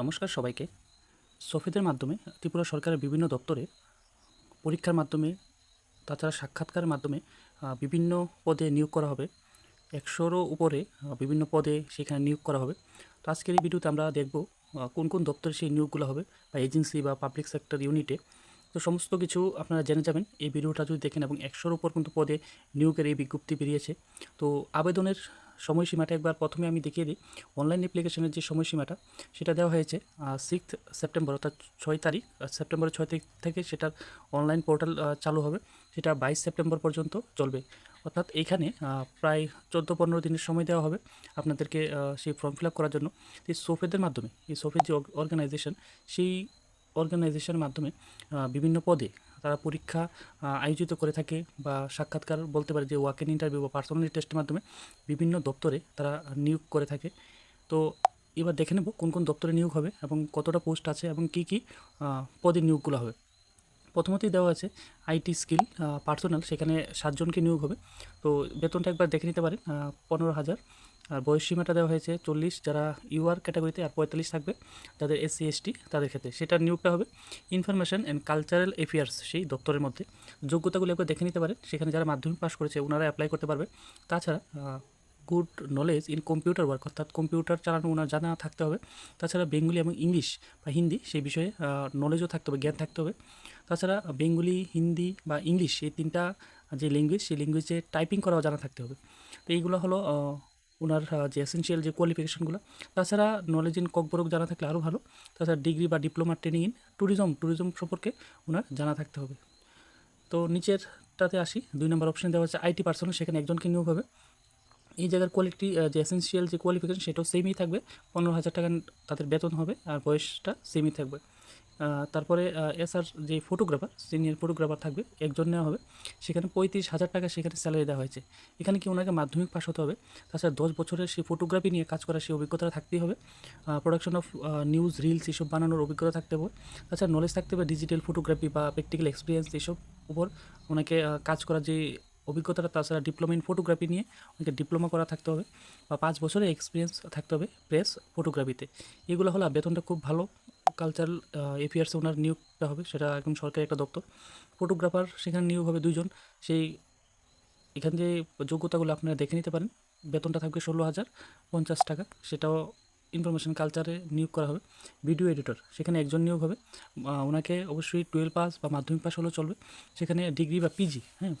নমস্কার সবাইকে। সফেদের মাধ্যমে ত্রিপুরা সরকারের বিভিন্ন দপ্তরে, পরীক্ষার মাধ্যমে, তাছাড়া সাক্ষাৎকারের মাধ্যমে বিভিন্ন পদে নিয়োগ করা হবে। একশোরও উপরে বিভিন্ন পদে সেখানে নিয়োগ করা হবে। তো আজকের এই ভিডিওতে আমরা দেখব কোন কোন দপ্তরে সেই নিয়োগগুলো হবে, বা এজেন্সি বা পাবলিক সেক্টর ইউনিটে। তো সমস্ত কিছু আপনারা জেনে যাবেন, এই ভিডিওটা যদি দেখেন এবং একশোর উপর কিন্তু পদে নিয়োগের এই বিজ্ঞপ্তি বেরিয়েছে। তো আবেদনের সময়সীমাটা একবার প্রথমে আমি দেখিয়ে দিই। অনলাইন অ্যাপ্লিকেশনের যে সময়সীমাটা, সেটা দেওয়া হয়েছে সিক্সথ সেপ্টেম্বর অর্থাৎ ছয় তারিখ সেপ্টেম্বরের ছয় তারিখ থেকে সেটার অনলাইন পোর্টাল চালু হবে। সেটা বাইশ সেপ্টেম্বর পর্যন্ত চলবে। অর্থাৎ এইখানে প্রায় চোদ্দ পনেরো দিনের সময় দেওয়া হবে আপনাদেরকে সেই ফর্ম ফিল করার জন্য। এই সোফেদের মাধ্যমে, এই সোফের যে অর্গানাইজেশন সেই অর্গানাইজেশনের মাধ্যমে বিভিন্ন পদে তারা পরীক্ষা আয়োজিত করে থাকে বা সাক্ষাৎকার বলতে পারে যে ওয়াক ইন ইন্টারভিউ বা পার্সোনালি টেস্টের মাধ্যমে বিভিন্ন দপ্তরে তারা নিয়োগ করে থাকে। তো এবার দেখে নেব কোন কোন দপ্তরে নিয়োগ হবে এবং কতটা পোস্ট আছে এবং কী কী পদে নিয়োগগুলো হবে। প্রথমতেই দেওয়া আছে আইটি স্কিল পার্সোনাল সেখানে সাতজনকে নিয়োগ হবে। তো বেতনটা একবার দেখে নিতে পারেন পনেরো হাজার। আর বয়স সীমাটা দেওয়া হয়েছে চল্লিশ। যারা ইউআর ক্যাটাগরিতে আর পঁয়তাল্লিশ থাকবে যাদের এসসি এসটি তাদের ক্ষেত্রে। সেটা নিয়োগটা হবে ইনফরমেশন অ্যান্ড কালচারাল অ্যাফেয়ার্স, সেই দপ্তরের মধ্যে। যোগ্যতাগুলো একবার দেখে নিতে পারেন। সেখানে যারা মাধ্যমিক পাস করেছে, ওনারা অ্যাপ্লাই করতে পারবে। তাছাড়া good knowledge in computer work অর্থাৎ কম্পিউটার চালানো, ওনার জানা থাকতে হবে। তাছাড়া বেঙ্গলি এবং ইংলিশ বা হিন্দি, সেই বিষয়ে নলেজও থাকতে হবে, জ্ঞান থাকতে হবে। তাছাড়া বেঙ্গলি, হিন্দি বা ইংলিশ, এই তিনটা যে ল্যাঙ্গুয়েজ সেই ল্যাঙ্গুয়েজে টাইপিং করাও জানা থাকতে হবে। তো এইগুলো হলো ওনার যে এসেন্সিয়াল যে কোয়ালিফিকেশনগুলো তাছাড়া নলেজ ইন ককবরক জানা থাকলে আরও ভালো। তাছাড়া ডিগ্রি বা diploma training in tourism tourism সম্পর্কে ওনার জানা থাকতে হবে। তো নিচেরটাতে আসি, দুই নম্বর অপশন দেওয়া হচ্ছে আইটি পার্সোনাল সেখানে একজনকে নিয়োগ হবে। এই জায়গার কোয়ালিটি যে এসেন্সিয়াল যে কোয়ালিফিকেশন সেটাও সেমই থাকবে। পনেরো হাজার টাকা তাদের বেতন হবে, আর বয়সটা সেমই থাকবে। তারপরে এসআর যে ফটোগ্রাফার সিনিয়র ফটোগ্রাফার থাকবে, একজন নেওয়া হবে। সেখানে পঁয়ত্রিশ হাজার টাকা সেখানে স্যালারি দেওয়া হয়েছে। এখানে কি ওনাকে মাধ্যমিক পাস হতে হবে? তাছাড়া দশ বছরের সেই ফটোগ্রাফি নিয়ে কাজ করার সেই অভিজ্ঞতা থাকতেই হবে। প্রোডাকশন অফ নিউজ রিলস এসব বানানোর অভিজ্ঞতা থাকতে হবে। তাছাড়া নলেজ থাকতে হবে ডিজিটাল ফটোগ্রাফি বা প্র্যাকটিক্যাল এক্সপিরিয়েন্স এসব উপর। ওনাকে কাজ করার যে অভিজ্ঞতাটা, তাছাড়া ডিপ্লোমা ইন ফটোগ্রাফি নিয়ে ওনাকে ডিপ্লোমা করা থাকতে হবে। বা পাঁচ বছরের এক্সপিরিয়েন্স থাকতে হবে প্রেস ফটোগ্রাফিতে এগুলো হলো বেতনটা খুব ভালো। কালচারাল এফেয়ার্সে ওনার নিয়োগটা হবে, সেটা একদম সরকারি একটা দপ্তর। ফটোগ্রাফার সেখানে নিয়োগ হবে দুইজন। সেই এখান যে যোগ্যতাগুলো আপনারা দেখে নিতে পারেন। বেতনটা থাকবে ষোলো হাজার পঞ্চাশ টাকা। সেটাও ইনফরমেশন কালচারে নিয়োগ করা হবে। ভিডিও এডিটর সেখানে একজন নিয়োগ হবে। ওনাকে অবশ্যই টুয়েলভ পাস বা মাধ্যমিক পাস হলেও চলবে। সেখানে ডিগ্রি বা পিজি হ্যাঁ?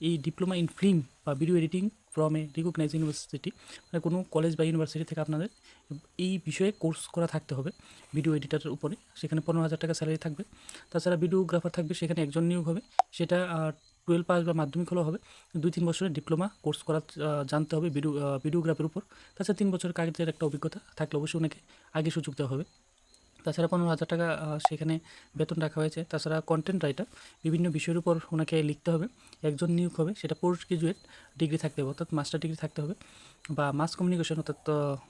এই ডিপ্লোমা ইন ফিল্ম বা video editing from a recognise university মানে কোনো কলেজ বা ইউনিভার্সিটি থেকে আপনাদের এই বিষয়ে কোর্স করা থাকতে হবে, ভিডিও এডিটারের উপরে। সেখানে পনেরো হাজার টাকা স্যালারি থাকবে। তাছাড়া ভিডিওগ্রাফার থাকবে, সেখানে একজন নিয়োগ হবে। সেটা টুয়েলভ পাস বা মাধ্যমিক হলেও হবে। দুই তিন বছরের ডিপ্লোমা কোর্স করা জানতে হবে ভিডিও ভিডিওগ্রাফির উপর। তাছাড়া তিন বছর কাজের একটা অভিজ্ঞতা থাকলে অবশ্যই ওনাকে আগে সুযোগ দেওয়া হবে। তাছাড়া পনেরো হাজার টাকা সেখানে বেতন রাখা হয়েছে। তাছাড়া কন্টেন্ট রাইটার বিভিন্ন বিষয়ের উপর ওনাকে লিখতে হবে। একজন নিয়োগ হবে, সেটা পোস্ট গ্রাজুয়েট ডিগ্রি থাকতে হবে, অর্থাৎ মাস্টার ডিগ্রি থাকতে হবে বা মাস কমিউনিকেশন অর্থাৎ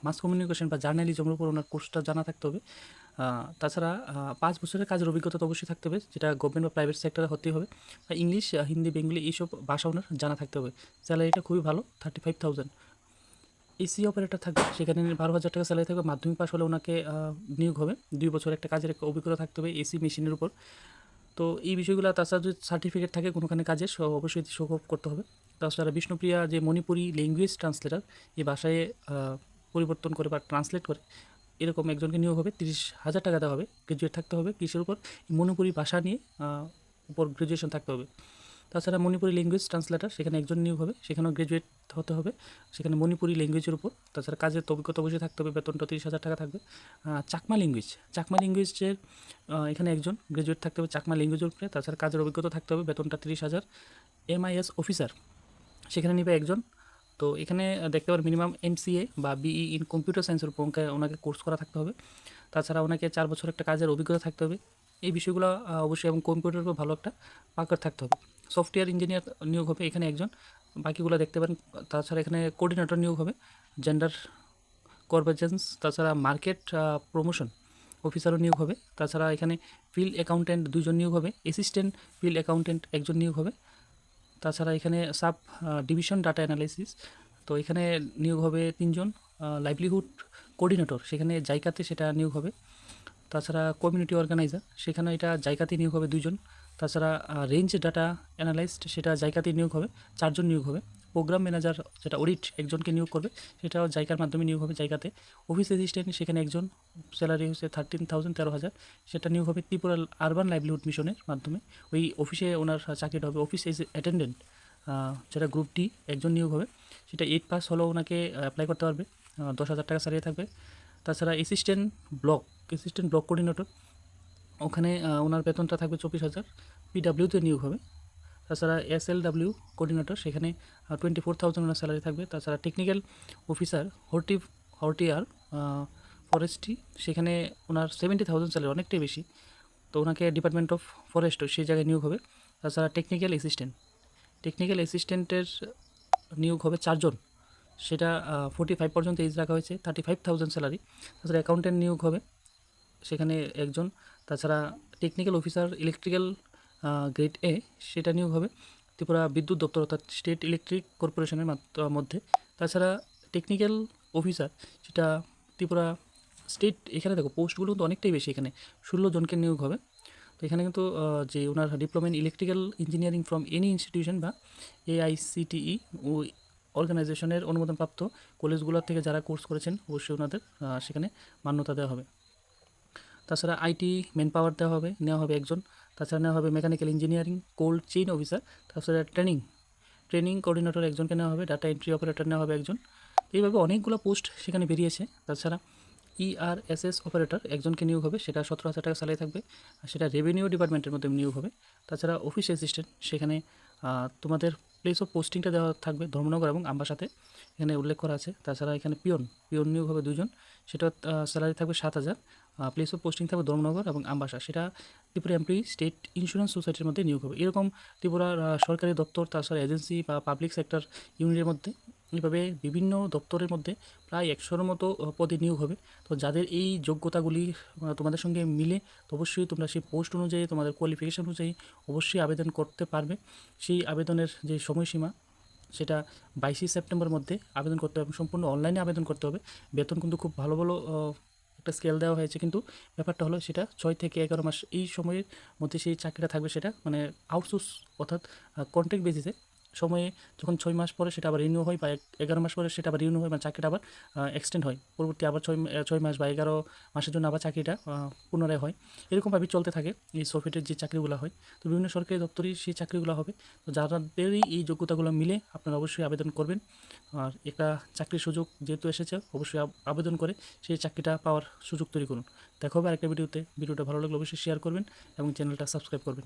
মাস কমিউনিকেশন বা জার্নালিজমের উপর ওনার কোর্সটা জানা থাকতে হবে। তাছাড়া পাঁচ বছরের কাজের অভিজ্ঞতা তো অবশ্যই থাকতে হবে, যেটা গভর্নমেন্ট বা প্রাইভেট সেক্টরে হতেই হবে। আর ইংলিশ হিন্দি, বেঙ্গলি এইসব ভাষা ওনার জানা থাকতে হবে। স্যালারিটা খুবই ভালো thirty five thousand AC operator থাকবে, সেখানে বারো হাজার টাকা স্যালারি থাকবে, মাধ্যমিক পাশ হলে ওনাকে নিয়োগ হবে। দুই বছর একটা কাজের একটা অভিজ্ঞতা থাকতে হবে এসি মেশিনের উপর। তো এই বিষয়গুলো, তাছাড়া যদি সার্টিফিকেট থাকে কোনোখানে কাজে অবশ্যই শো করতে হবে। তাছাড়া বিষ্ণুপ্রিয়া যে মণিপুরি ল্যাঙ্গুয়েজ ট্রান্সলেটার এই ভাষায় পরিবর্তন করে বা ট্রান্সলেট করে, এরকম একজনকে নিয়োগ হবে, তিরিশ হাজার টাকা দেওয়া হবে গ্রাজুয়েট থাকতে হবে কিসের উপর। মণিপুরি ভাষা নিয়ে উপর গ্রাজুয়েশন থাকতে হবে। তাছাড়া মণিপুরি ল্যাঙ্গুয়েজ ট্রান্সলেটার সেখানে একজন নিয়োগ হবে, সেখানেও গ্রাজুয়েট হতে হবে। সেখানে মণিপুরি ল্যাঙ্গুয়েজের উপর, তাছাড়া কাজের অভিজ্ঞতা অবশ্যই থাকতে হবে, বেতনটা তিরিশ হাজার টাকা থাকবে। চাকমা ল্যাঙ্গুয়েজ চাকমা ল্যাঙ্গুয়েজের এখানে একজন গ্রাজুয়েট থাকতে হবে চাকমা ল্যাঙ্গুয়েজের উপরে, তাছাড়া কাজের অভিজ্ঞতা থাকতে হবে, বেতনটা তিরিশ হাজার। এমআইএস অফিসার সেখানে নিবে একজন। তো এখানে দেখতে পারেন মিনিমাম এমসিএ বা বিই ইন কম্পিউটার সায়েন্সের উপর ওনাকে- ওনাকে কোর্স করা থাকতে হবে। তাছাড়া ওনাকে চার বছর একটা কাজের অভিজ্ঞতা থাকতে হবে। এই বিষয়গুলো অবশ্যই এবং কম্পিউটারের উপর ভালো একটা পাকার থাকতে হবে। সফটওয়্যার ইঞ্জিনিয়ার নিয়োগ হবে এখানে একজন। বাকিগুলো দেখতে পারেন। তাছাড়া এখানে কোঅর্ডিনেটর নিয়োগ হবে। জেন্ডার কনভার্জেন্স তাছাড়া মার্কেট প্রমোশন অফিসারও নিয়োগ হবে। তাছাড়া এখানে ফিল্ড অ্যাকাউন্টেন্ট দুজন নিয়োগ হবে। অ্যাসিস্ট্যান্ট ফিল্ড অ্যাকাউন্টেন্ট একজন নিয়োগ হবে। তাছাড়া এখানে সাব ডিভিশন ডাটা অ্যানালাইসিস তো এখানে নিয়োগ হবে তিনজন। লাইভলিহুড কোঅর্ডিনেটর সেখানে জায়গাতে সেটা নিয়োগ হবে। তাছাড়া কমিউনিটি অর্গানাইজার সেখানে এটা জায়গাতে নিয়োগ হবে দুজন তাছাড়া রেঞ্জ ডাটা অ্যানালাইস্ট সেটা জায়গাতে নিয়োগ হবে, চারজন নিয়োগ হবে। প্রোগ্রাম ম্যানেজার যেটা অডিট একজনকে নিয়োগ করবে, সেটাও জায়গার মাধ্যমে নিয়োগ হবে জায়গাতে। অফিস অ্যাসিস্ট্যান্ট সেখানে একজন স্যালারি হচ্ছে থার্টিন থাউজেন্ড তেরো হাজার। সেটা নিয়োগ হবে ত্রিপুরা আরবান লাইভলিহুড মিশনের মাধ্যমে। ওই অফিসে ওনার চাকরিটা হবে অফিস অ্যাটেন্ডেন্ট যেটা গ্রুপ ডি একজন নিয়োগ হবে। সেটা এইট পাস হলেও ওনাকে অ্যাপ্লাই করতে পারবে। দশ হাজার টাকা স্যালারি থাকবে। তাছাড়া assistant block assistant block coordinator ওখানে ওনার বেতনটা থাকবে চব্বিশ হাজার পিডাব্লিউতে নিয়োগ হবে। তাছাড়া এস এল ডাব্লিউ কোঅর্ডিনেটর সেখানে টোয়েন্টি ফোর থাউজেন্ড ওনার স্যালারি থাকবে। তাছাড়া টেকনিক্যাল অফিসার হর্টি হর্টিয়ার ফরেস্ট্রি সেখানে ওনার সেভেন্টি থাউজেন্ড স্যালারি অনেকটাই বেশি। তো ওনাকে ডিপার্টমেন্ট অফ ফরেস্ট সেই জায়গায় নিয়োগ হবে। তাছাড়া টেকনিক্যাল অ্যাসিস্ট্যান্ট টেকনিক্যাল অ্যাসিস্ট্যান্টের নিয়োগ হবে চারজন। সেটা ফোর্টি ফাইভ পর্যন্ত এজ রাখা হয়েছে থার্টি ফাইভ থাউজেন্ড স্যালারি তাছাড়া অ্যাকাউন্টেন্ট নিয়োগ হবে, সেখানে একজন। তাছাড়া technical officer electrical grade A সেটা নিয়োগ হবে। ত্রিপুরা বিদ্যুৎ দপ্তর অর্থাৎ স্টেট ইলেকট্রিক কর্পোরেশনের মধ্যে। তাছাড়া টেকনিক্যাল অফিসার সেটা ত্রিপুরা স্টেট এখানে দেখো পোস্টগুলো কিন্তু অনেকটাই বেশি এখানে। ষোলো জনকে নিয়োগ হবে। তো এখানে কিন্তু যে ওনার diploma in electrical engineering from any institution বা এআইসিটিই ও অর্গানাইজেশনের অনুমোদনপ্রাপ্ত কলেজগুলোর থেকে যারা কোর্স করেছেন, অবশ্যই ওনাদের সেখানে মান্যতা দেওয়া হবে। তাছাড়া আইটি ম্যান পাওয়ার দেওয়া হবে, নেওয়া হবে একজন। তাছাড়া নেওয়া হবে mechanical engineering cold chain officer তাছাড়া ট্রেনিং ট্রেনিং কোঅর্ডিনেটর একজনকে নেওয়া হবে ডাটা এন্ট্রি অপারেটর নেওয়া হবে একজন। এইভাবে অনেকগুলো পোস্ট সেখানে বেরিয়েছে। তাছাড়া E ইআরএসএস অপারেটর একজনকে নিয়োগ হবে, সেটা সতেরো হাজার টাকা স্যালারি থাকবে। সেটা রেভিনিউ ডিপার্টমেন্টের মধ্যে নিয়োগ হবে। তাছাড়া অফিস অ্যাসিস্ট্যান্ট সেখানে তোমাদের প্লেস অফ পোস্টিংটা দেওয়া থাকবে ধর্মনগর এবং আম্বাসাতে এখানে উল্লেখ করা আছে। তাছাড়া এখানে পিয়ন পিয়ন নিয়োগ হবে দুজন। সেটা স্যালারি থাকবে সাত হাজার। প্লেস অফ পোস্টিং থাকবে ধর্মনগর এবং আম্বাসা। সেটা ত্রিপুরা এমপ্লয়ি স্টেট ইন্স্যুরেন্স সোসাইটির মধ্যে নিয়োগ হবে। এরকম ত্রিপুরার সরকারি দপ্তর, তাছাড়া এজেন্সি বা পাবলিক সেক্টর ইউনিটের মধ্যে এইভাবে বিভিন্ন দপ্তরের মধ্যে প্রায় একশোর মতো পদে নিয়োগ হবে। তো যাদের এই যোগ্যতাগুলি তোমাদের সঙ্গে মিলে, তো অবশ্যই তোমরা সেই পোস্ট অনুযায়ী, তোমাদের কোয়ালিফিকেশন অনুযায়ী অবশ্যই আবেদন করতে পারবে। সেই আবেদনের যে সময়সীমা, সেটা বাইশে সেপ্টেম্বরের মধ্যে আবেদন করতে হবে সম্পূর্ণ অনলাইনে আবেদন করতে হবে। বেতন কিন্তু খুব ভালো ভালো একটা স্কেল দেওয়া হয়েছে কিন্তু ব্যাপারটা হলো সেটা ছয় থেকে এগারো মাস। এই সময়ের মধ্যে সেই চাকরিটা থাকবে সেটা মানে আউটসোর্স অর্থাৎ কন্ট্রাক্ট বেসিসে সময়ে যখন ছয় মাস পরে সেটা আবার রিনিউ হয় বা এগারো মাস পরে সেটা আবার রিনিউ হয় মানে চাকরিটা আবার এক্সটেন্ড হয়। পরবর্তী আবার ছয় ছয় মাস বা এগারো মাসের জন্য আবার চাকরিটা পুনরায় হয়। এরকমভাবে চলতে থাকে এই সফটওয়্যারের যে চাকরিগুলো হয়। তো বিভিন্ন সরকারি দপ্তরেই সেই চাকরিগুলো হবে। তো যাদেরই এই যোগ্যতাগুলো মিলে আপনারা অবশ্যই আবেদন করবেন। আর একটা চাকরির সুযোগ যেহেতু এসেছে, অবশ্যই আবেদন করে সেই চাকরিটা পাওয়ার সুযোগ তৈরি করুন। দেখা হবে আরেকটা ভিডিওতে। ভিডিওটা ভালো লাগলে অবশ্যই শেয়ার করবেন এবং চ্যানেলটা সাবস্ক্রাইব করবেন।